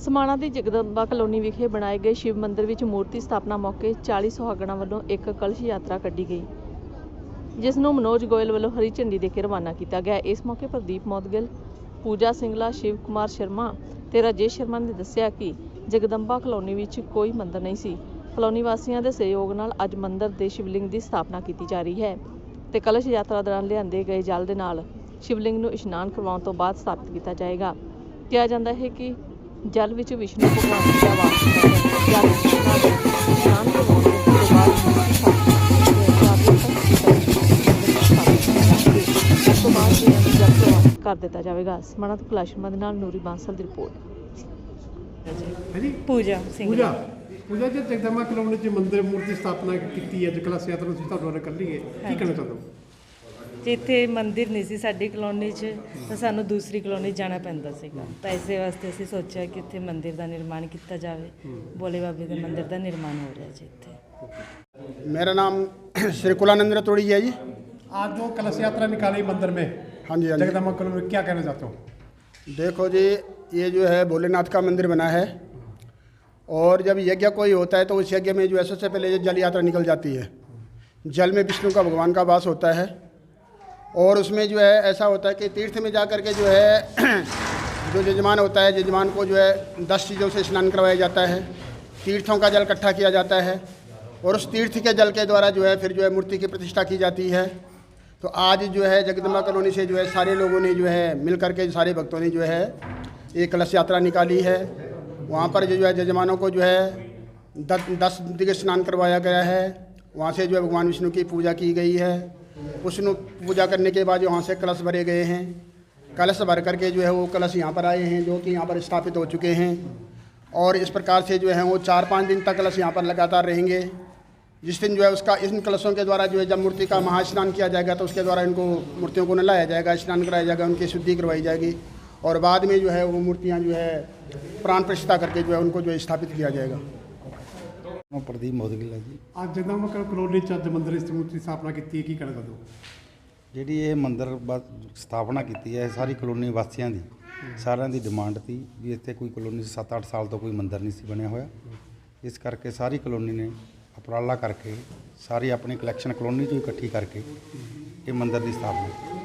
ਸਮਾਣਾ ਦੀ Jagdamba colony ਵਿਖੇ ਬਣਾਏ ਗਏ ਸ਼ਿਵ ਮੰਦਿਰ ਵਿੱਚ ਮੂਰਤੀ ਸਥਾਪਨਾ ਮੌਕੇ 40 ਸੁਹਾਗਣਾਂ ਵੱਲੋਂ ਇੱਕ ਕਲਸ਼ ਯਾਤਰਾ ਕੱਢੀ ਗਈ, ਜਿਸ ਨੂੰ ਮਨੋਜ ਗੋਇਲ ਵੱਲੋਂ ਹਰੀ ਝੰਡੀ ਦੇ ਕੇ ਰਵਾਨਾ ਕੀਤਾ ਗਿਆ। ਇਸ ਮੌਕੇ ਪ੍ਰਦੀਪ ਮੋਦਗਿਲ ਪੂਜਾ ਸਿੰਗਲਾ, ਸ਼ਿਵ ਕੁਮਾਰ ਸ਼ਰਮਾ ਤੇ ਰਾਜੇਸ਼ ਸ਼ਰਮਾ ਨੇ ਦੱਸਿਆ ਕਿ ਜਗਦੰਬਾ ਕਲੋਨੀ ਵਿੱਚ ਕੋਈ ਮੰਦਿਰ ਨਹੀਂ ਸੀ। ਕਲੋਨੀ ਵਾਸੀਆਂ ਦੇ ਸਹਿਯੋਗ ਨਾਲ ਅੱਜ ਮੰਦਿਰ ਦੇ ਸ਼ਿਵਲਿੰਗ ਦੀ ਸਥਾਪਨਾ ਕੀਤੀ ਜਾ ਰਹੀ ਹੈ ਤੇ ਕਲਸ਼ ਯਾਤਰਾ ਦੌਰਾਨ ਲਿਆਂਦੇ ਗਏ ਜਲ ਦੇ ਨਾਲ ਸ਼ਿਵਲਿੰਗ ਨੂੰ ਇਸ਼ਨਾਨ ਕਰਵਾਉਣ ਤੋਂ ਬਾਅਦ ਸਥਾਪਿਤ ਕੀਤਾ ਜਾਏਗਾ। ਕਿਹਾ ਜਾਂਦਾ ਹੈ ਕਿ ਜਲ ਵਿੱਚ ਵਿਸ਼ਨੂੰ ਭਗਵਾਨ ਦਾ ਵਾਸ ਹੈ ਜਲ ਇਸ਼ਨਾਨ ਕਰਵਾਉਣ ਤੋਂ ਬਾਅਦ ਮੂਰਤੀ ਸਥਾਪਿਤ ਕਰ ਦਿੱਤਾ ਜਾਵੇਗਾ। ਸਮਾਣਾ ਤੋਂ ਦੇ ਨਾਲ ਨੂਰੀ ਬਾਂਸਲ ਦੀ ਰਿਪੋਰਟ। ਪੂਜਾ ਸਿੰਘ। ਪੂਜਾ ਪੂਜਾ ਜੀ ਜਗਦੰਬਾ ਕਲੋਨੀ ਚ ਮੰਦਿਰ ਮੂਰਤੀ ਸਥਾਪਨਾ ਕੀਤੀ ਹੈ। ਜਕਲਾ ਯਾਤਰਾ ਤੁਸੀਂ ਤੁਹਾਡੇ ਨਾਲ ਕਰ ਲਈ ਹੈ ਕੀ ਕਹਿਣਾ ਚਾਹੁੰਦੇ ਹੋ? ਜਿੱਥੇ ਮੰਦਿਰ ਨਹੀਂ ਸੀ ਸਾਡੀ ਕਲੋਨੀ 'ਚ ਤਾਂ ਸਾਨੂੰ ਦੂਸਰੀ ਕਲੋਨੀ ਜਾਣਾ ਪੈਂਦਾ ਸੀਗਾ ਤਾਂ ਇਸੇ ਵਾਸਤੇ ਅਸੀਂ ਸੋਚਿਆ ਕਿ ਇੱਥੇ ਮੰਦਿਰ ਦਾ ਨਿਰਮਾਣ ਕੀਤਾ ਜਾਵੇ ਬੋਲੇ ਬਾਬੇ ਦੇ ਮੰਦਿਰ ਦਾ ਨਿਰਮਾਣ ਹੋ ਰਿਹਾ ਜੀ ਇੱਥੇ मेरा नाम श्री कुलानंद रतोड़ी जी है जी आज जो कलश यात्रा निकाली मंदिर में हाँ जी हाँ जी जगदम्बा कलोनी में क्या कहना चाहते हो देखो जी ये जो है भोलेनाथ का मंदिर बना है और जब यज्ञ कोई होता है तो उस यज्ञ में जो है सबसे पहले ये जल यात्रा निकल जाती है जल में विष्णु का भगवान का वास होता है और उसमें जो है ऐसा होता है कि तीर्थ में जा कर के जो है जो यजमान होता है यजमान को जो है दस चीज़ों से स्नान करवाया जाता है तीर्थों का जल इकट्ठा किया जाता है और उस तीर्थ के जल के द्वारा जो है फिर जो है मूर्ति की प्रतिष्ठा की जाती है तो आज जो है जगदम्बा कॉलोनी से जो है सारे लोगों ने जो है मिल करके सारे भक्तों ने जो है एक कलश यात्रा निकाली है वहाँ पर जो है यजमानों को जो है दस दस स्नान करवाया गया है वहाँ से जो है भगवान विष्णु की पूजा की गई है। विष्णु पूजा करने के बाद वहाँ से कलश भरे गए हैं। कलश भर करके जो है वो कलश यहाँ पर आए हैं, जो कि यहाँ पर स्थापित हो चुके हैं। और इस प्रकार से जो है वो चार पाँच दिन तक कलश यहाँ पर लगातार रहेंगे। जिस दिन जो है उसका, इन कलशों के द्वारा जो है जब मूर्ति का महास्नान किया जाएगा तो उसके द्वारा इनको मूर्तियों को नलाया जाएगा, स्नान कराया जाएगा, उनकी शुद्धि करवाई जाएगी। और बाद में जो है वो मूर्तियाँ जो है प्राण प्रतिष्ठा करके जो है उनको जो है स्थापित किया जाएगा। ਮੈਂ ਪ੍ਰਦੀਪ ਮੋਦਗਿਲ ਜੀ। ਅੱਜ ਜਗਦੰਬਾ ਕਲੋਨੀ ਚ ਅੱਜ ਮੰਦਿਰ ਦੀ ਮੂਰਤੀ ਸਥਾਪਨਾ ਕੀਤੀ ਹੈ ਕੀ ਕਹਿਣਾ ਚਾਹੁੰਦੇ ਹੋ ਜਿਹੜੀ ਇਹ ਮੰਦਿਰ ਬ- ਸਥਾਪਨਾ ਕੀਤੀ ਹੈ ਇਹ ਸਾਰੀ ਕਲੋਨੀ ਵਾਸੀਆਂ ਦੀ ਸਾਰਿਆਂ ਦੀ ਡਿਮਾਂਡ ਸੀ ਵੀ ਇੱਥੇ ਕੋਈ ਕਲੋਨੀ 7-8 ਸਾਲ ਤੋਂ ਕੋਈ ਮੰਦਿਰ ਨਹੀਂ ਸੀ ਬਣਿਆ ਹੋਇਆ। ਇਸ ਕਰਕੇ ਸਾਰੀ ਕਲੋਨੀ ਨੇ ਉਪਰਾਲਾ ਕਰਕੇ ਸਾਰੀ ਆਪਣੀ ਕਲੈਕਸ਼ਨ ਕਲੋਨੀ ਚੋਂ ਇਕੱਠੀ ਕਰਕੇ ਇਹ ਮੰਦਿਰ ਦੀ ਸਥਾਪਨਾ ਕੀਤੀ।